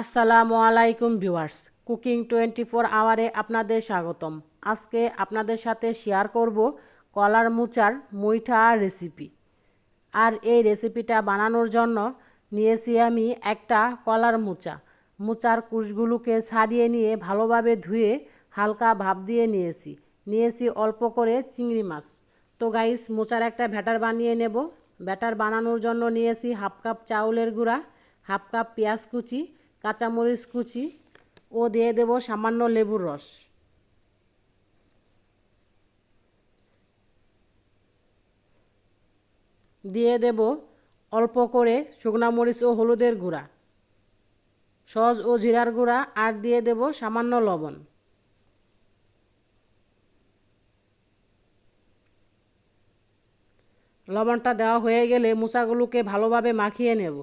আসসালামু আলাইকুম viewers. Cooking twenty four আওয়ারে আপনাদের স্বাগতম। আজকে আপনাদের সাথে শেয়ার করব কলার মুচার মুইঠা রেসিপি। আর এই রেসিপিটা বানানোর জন্য নিয়েছি আমি একটা কলার মুচা। মুচার কুশগুলোকে ছাড়িয়ে নিয়ে ভালোভাবে ধুয়ে হালকা ভাপ দিয়ে নিয়েছি। নিয়েছি অল্প করে চিংড়ি মাছ। তো গাইস, মোচার একটা ব্যাটার বানিয়ে নেব। ব্যাটার বানানোর জন্য নিয়েছি হাফ কাপ চাউলের গুঁড়া, হাফ কাপ পেঁয়াজ কুচি কাঁচামরিচ কুচি ও দিয়ে দেব সামান্য লেবুর রস। দিয়ে দেব অল্প করে শুকনা মরিচ ও হলুদের গুঁড়া, সস ও জিরার গুঁড়া, আর দিয়ে দেব সামান্য লবণ। লবণটা দেওয়া হয়ে গেলে মুসাগুলোকে ভালোভাবে মাখিয়ে নেব।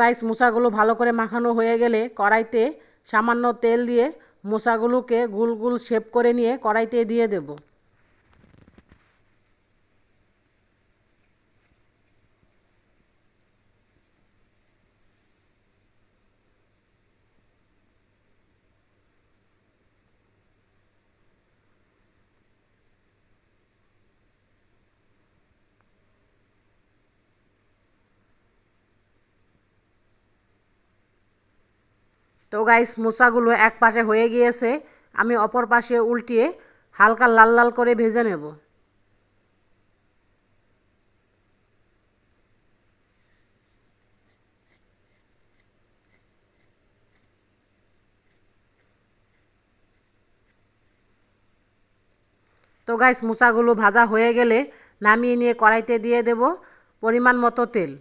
গাইস মোচাগুলো ভালো করে মাখানো হয়ে গেলে কড়াইতে সামান্য তেল দিয়ে মোচাগুলোকে গুল গুল শেপ করে নিয়ে কড়াইতে দিয়ে দেব। তো গাইস মোচাগুলো এক পাশে হয়ে গিয়েছে। আমি অপর পাশে উল্টিয়ে হালকা লাল লাল করে ভেজে নেব। তো গাইস মোচাগুলো ভাজা হয়ে গেলে নামিয়ে নিয়ে কড়াইতে দিয়ে দেব পরিমাণ মতো তেল।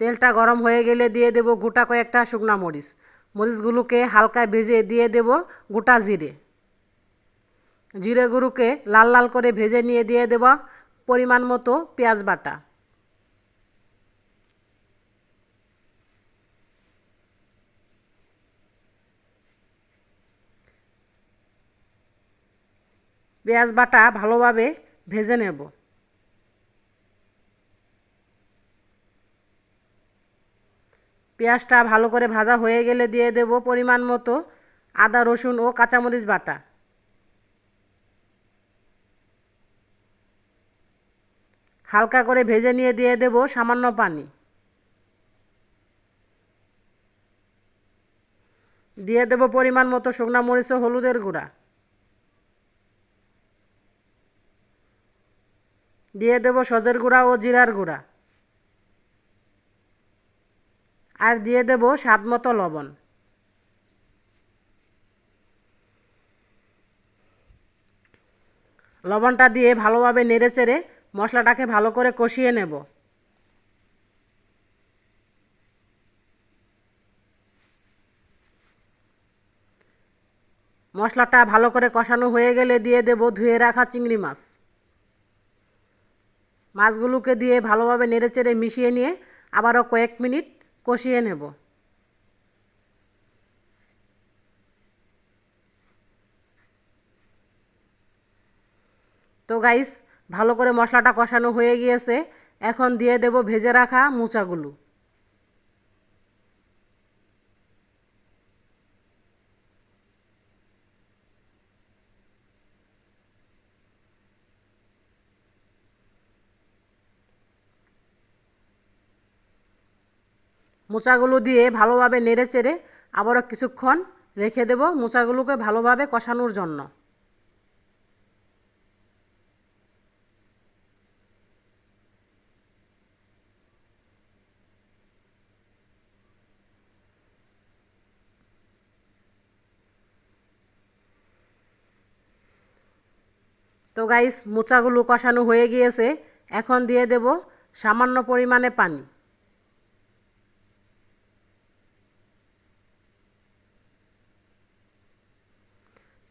তেলটা গরম হয়ে গেলে দিয়ে দেব গোটা কয়েকটা শুকনা মরিচ। মরিচগুলোকে হালকা ভেজে দিয়ে দেব গোটা জিরে। জিরেগুলোকে লাল লাল করে ভেজে নিয়ে দিয়ে দেব পরিমাণ মতো পেঁয়াজ বাটা। পেঁয়াজ বাটা ভালোভাবে ভেজে নেব। পেঁয়াজটা ভালো করে ভাজা হয়ে গেলে দিয়ে দেব পরিমাণ মতো আদা, রসুন ও কাঁচামরিচ বাটা। হালকা করে ভেজে নিয়ে দিয়ে দেব সামান্য পানি। দিয়ে দেব পরিমাণ মতো শুকনা মরিচ ও হলুদের গুঁড়া। দিয়ে দেব সজের গুঁড়া ও জিরার গুঁড়া। আর দিয়ে দেব স্বাদ মতো লবণ। লবণটা দিয়ে ভালোভাবে নেড়ে চেড়ে মশলাটাকে ভালো করে কষিয়ে নেব। মশলাটা ভালো করে কষানো হয়ে গেলে দিয়ে দেব ধুয়ে রাখা চিংড়ি মাছ। মাছগুলোকে দিয়ে ভালোভাবে নেড়ে চেড়ে মিশিয়ে নিয়ে আবারও কয়েক মিনিট কষিয়ে নেব। তো গাইস ভালো করে মশলাটা কষানো হয়ে গিয়েছে। এখন দিয়ে দেব ভেজে রাখা মোচাগুলো। মোচাগুলো দিয়ে ভালোভাবে নেড়ে চেড়ে আবারও কিছুক্ষণ রেখে দেব মোচাগুলোকে ভালোভাবে কষানোর জন্য। তো গাইস, মোচাগুলো কষানো হয়ে গিয়েছে। এখন দিয়ে দেব সামান্য পরিমাণে পানি।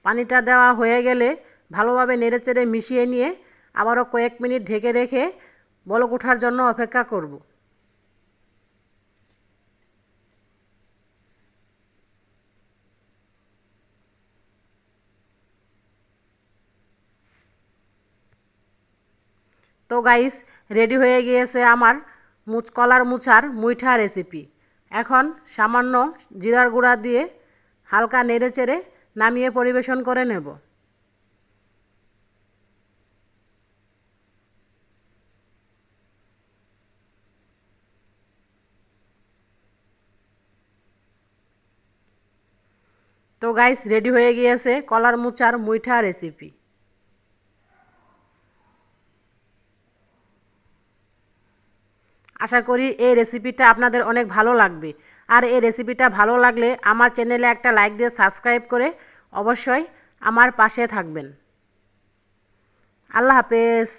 পানিটা দেওয়া হয়ে গেলে ভালোভাবে নেড়েচেড়ে মিশিয়ে নিয়ে আবারও কয়েক মিনিট ঢেকে রেখে বলক ওঠার জন্য অপেক্ষা করব। তো গাইস, রেডি হয়ে গিয়েছে আমার মুচ কলার মুছার মুইঠা রেসিপি এখন সামান্য জিরার গুঁড়া দিয়ে হালকা নেড়ে চেড়ে নামিয়ে পরিবেশন করে নেব। তো গাইস রেডি হয়ে গিয়েছে কলার মুচার মুইঠা রেসিপি আশা করি এই রেসিপিটা আপনাদের অনেক ভালো লাগবে। আর এই রেসিপিটা ভালো লাগলে আমার চ্যানেলে একটা লাইক দিয়ে সাবস্ক্রাইব করে অবশ্যই আমার পাশে থাকবেন। আল্লাহ হাফেজ।